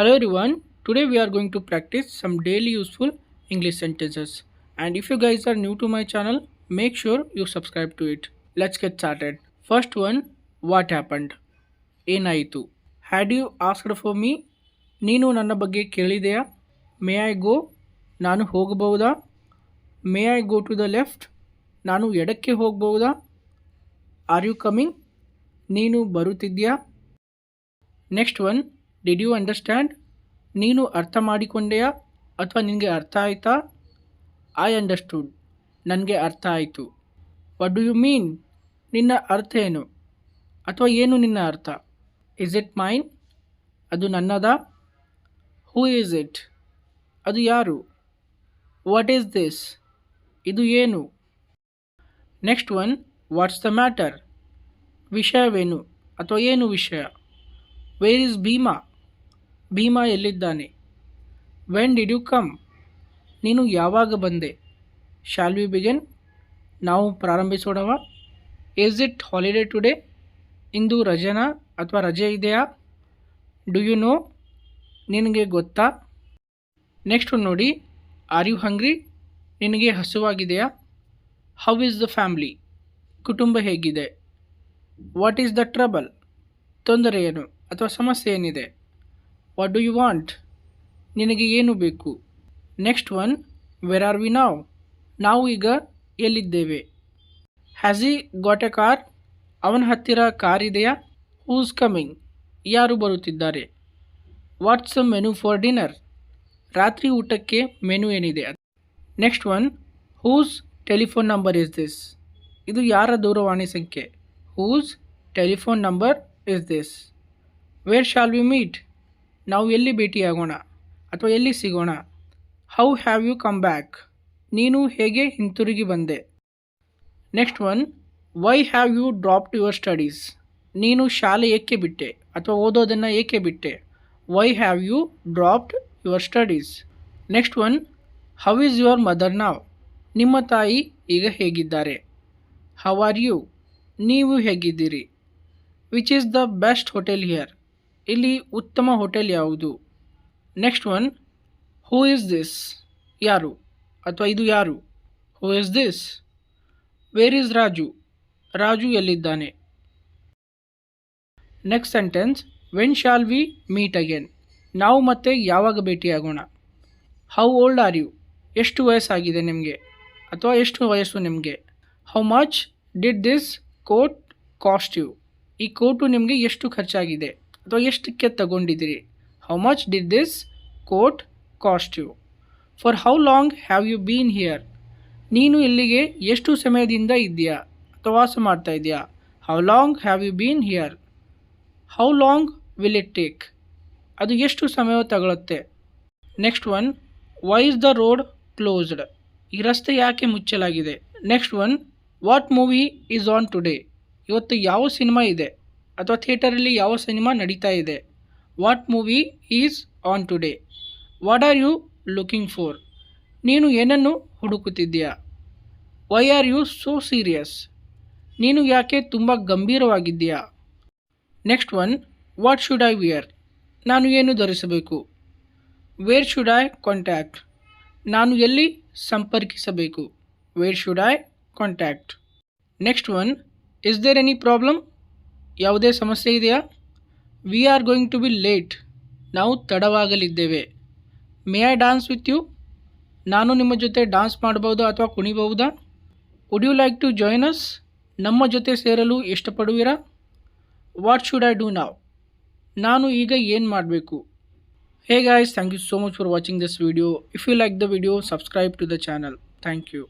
Hello everyone. Today we are going to practice some daily useful English sentences. And if you guys are new to my channel, make sure you subscribe to it. Let's get started. First one, what happened? ಏನಾಯಿತು had you asked for me ನೀನು ನನ್ನ ಬಗ್ಗೆ ಕೇಳಿದೆಯಾ may I go ನಾನು ಹೋಗಬಹುದಾ may I go to the left ನಾನು ಎಡಕ್ಕೆ ಹೋಗಬಹುದಾ are you coming ನೀನು ಬರುತ್ತಿದ್ಯಾ next one did you understand ನೀನು ಅರ್ಥ ಮಾಡಿಕೊಂಡೆಯಾ? ಅಥವಾ ನಿನಗೆ ಅರ್ಥ ಆಯಿತಾ? ಐ ಅಂಡರ್ಸ್ಟುಡ್ ನನಗೆ ಅರ್ಥ ಆಯಿತು. ವಾಟ್ ಡು ಯು ಮೀನ್ ನಿನ್ನ ಅರ್ಥ ಏನು? ಅಥವಾ ಏನು ನಿನ್ನ ಅರ್ಥ? ಇಸ್ ಇಟ್ ಮೈನ್ ಅದು ನನ್ನದ? ಹೂ ಈಸ್ ಇಟ್ ಅದು ಯಾರು? ವಾಟ್ ಈಸ್ ದಿಸ್ ಇದು ಏನು? Next one what's the matter ವಿಷಯವೇನು? ಅಥವಾ ಏನು ವಿಷಯ? ವೇರ್ ಈಸ್ ಭೀಮಾ ಭೀಮಾ ಎಲ್ಲಿದ್ದಾನೆ? ವೆನ್ ಡಿಡ್ ಯು ಕಮ್ ನೀನು ಯಾವಾಗ ಬಂದೆ? ಶಾಲ್ ವಿ ಬಿಗಿನ್ ನಾವು ಪ್ರಾರಂಭಿಸೋಣವಾ? ಈಸ್ ಇಟ್ ಹಾಲಿಡೇ ಟುಡೇ ಇಂದು ರಜನಾ ಅಥವಾ ರಜೆ ಇದೆಯಾ? ಡು ಯು ನೋ ನಿನಗೆ ಗೊತ್ತಾ? ನೆಕ್ಸ್ಟ್ ನೋಡಿ. ಆರ್ ಯು ಹಂಗ್ರಿ ನಿನಗೆ ಹಸುವಾಗಿದೆಯಾ? ಹೌ ಇಸ್ ದ ಫ್ಯಾಮ್ಲಿ ಕುಟುಂಬ ಹೇಗಿದೆ? ವಾಟ್ ಈಸ್ ದ ಟ್ರಬಲ್ ತೊಂದರೆ ಏನು ಅಥವಾ ಸಮಸ್ಯೆ ಏನಿದೆ ವಾಟ್ ಡು ಯು ವಾಂಟ್ ನಿನಗೆ ಏನು ಬೇಕು? Next one where are we ನಾವ್ ನಾವು ಈಗ ಎಲ್ಲಿದ್ದೇವೆ? Has he got a car ಅವನ ಹತ್ತಿರ ಕಾರ್ ಇದೆಯಾ? ಹೂಸ್ ಕಮಿಂಗ್ ಯಾರು ಬರುತ್ತಿದ್ದಾರೆ? ವಾಟ್ಸ್ ಮೆನು ಫಾರ್ ಡಿನ್ನರ್ ರಾತ್ರಿ ಊಟಕ್ಕೆ ಮೆನು ಏನಿದೆ? Next one whose telephone number is this ಇದು ಯಾರ ದೂರವಾಣಿ ಸಂಖ್ಯೆ? Whose telephone number is this where shall we meet ನಾವು ಎಲ್ಲಿ ಭೇಟಿಯಾಗೋಣ ಅಥವಾ ಎಲ್ಲಿ ಸಿಗೋಣ? How have you come back ನೀನು ಹೇಗೆ ಹಿಂತಿರುಗಿ ಬಂದೆ? Next one why have you dropped your studies ನೀನು ಶಾಲೆ ಏಕೆ ಬಿಟ್ಟೆ ಅಥವಾ ಓದೋದನ್ನು ಏಕೆ ಬಿಟ್ಟೆ? Why have you dropped your studies next one how is your mother ನಾವ್ ನಿಮ್ಮ ತಾಯಿ ಈಗ ಹೇಗಿದ್ದಾರೆ? ಹೌ ಆರ್ ಯು ನೀವು ಹೇಗಿದ್ದೀರಿ? Which is the best hotel here ಇಲ್ಲಿ ಉತ್ತಮ ಹೋಟೆಲ್ ಯಾವುದು? Next one who is this ಯಾರು? ಅಥವಾ ಇದು ಯಾರು? Who is this where is Raju Raju ಎಲ್ಲಿದ್ದಾನೆ? Next sentence when shall we meet again ನಾವು ಮತ್ತೆ ಯಾವಾಗ ಭೇಟಿಯಾಗೋಣ? ಹೌ ಓಲ್ಡ್ ಆರ್ ಯು ಎಷ್ಟು ವಯಸ್ಸಾಗಿದೆ ನಿಮಗೆ? ಅಥವಾ ಎಷ್ಟು ವಯಸ್ಸು ನಿಮಗೆ? How much did this coat cost you ಈ ಕೋಟು ನಿಮಗೆ ಎಷ್ಟು ಖರ್ಚಾಗಿದೆ? ಅಥವಾ ಎಷ್ಟಕ್ಕೆ ತಗೊಂಡಿದ್ದೀರಿ? How much did this coat cost you for how long have you been here ನೀನು ಇಲ್ಲಿಗೆ ಎಷ್ಟು ಸಮಯದಿಂದ ಇದೆಯಾ ಅಥವಾ ವಾಸ ಮಾಡ್ತಾ ಇದೆಯಾ how long have you been here how long will it take ಅದು ಎಷ್ಟು ಸಮಯ ತಗೊಳುತ್ತೆ? Next one why is the road closed ಈ ರಸ್ತೆ ಯಾಕೆ ಮುಚ್ಚಲಾಗಿದೆ? Next one what movie is on today ಇವತ್ತು ಯಾವ ಸಿನಿಮಾ ಇದೆ? ಅಥವಾ ಥಿಯೇಟರಲ್ಲಿ ಯಾವ ಸಿನಿಮಾ ನಡೀತಾ ಇದೆ? What movie is on today what are you looking for ನೀನು ಏನನ್ನು ಹುಡುಕುತ್ತಿದ್ದೀಯಾ? Why are you so serious ನೀನು ಯಾಕೆ ತುಂಬ ಗಂಭೀರವಾಗಿದ್ದೀಯಾ? Next one what should I wear ನಾನು ಏನು ಧರಿಸಬೇಕು? ವೇರ್ ಶುಡ್ ಐ ಕಾಂಟ್ಯಾಕ್ಟ್ ನಾನು ಎಲ್ಲಿ ಸಂಪರ್ಕಿಸಬೇಕು? Where should I contact next one is there any problem ಯಾವುದೇ ಸಮಸ್ಯೆ ಇದೆಯಾ? We are going to be late ನಾವು ತಡವಾಗಲಿದ್ದೇವೆ. May I dance with you ನಾನು ನಿಮ್ಮ ಜೊತೆ ಡಾನ್ಸ್ ಮಾಡಬಹುದಾ ಅಥವಾ ಕುಣಿಬಹುದಾ would you like to join us ನಮ್ಮ ಜೊತೆ ಸೇರಲು ಇಷ್ಟಪಡುವಿರಾ? What should I do now ನಾನು ಈಗ ಏನು ಮಾಡಬೇಕು? Hey guys thank you so much for watching this video if you like the video subscribe to the channel thank you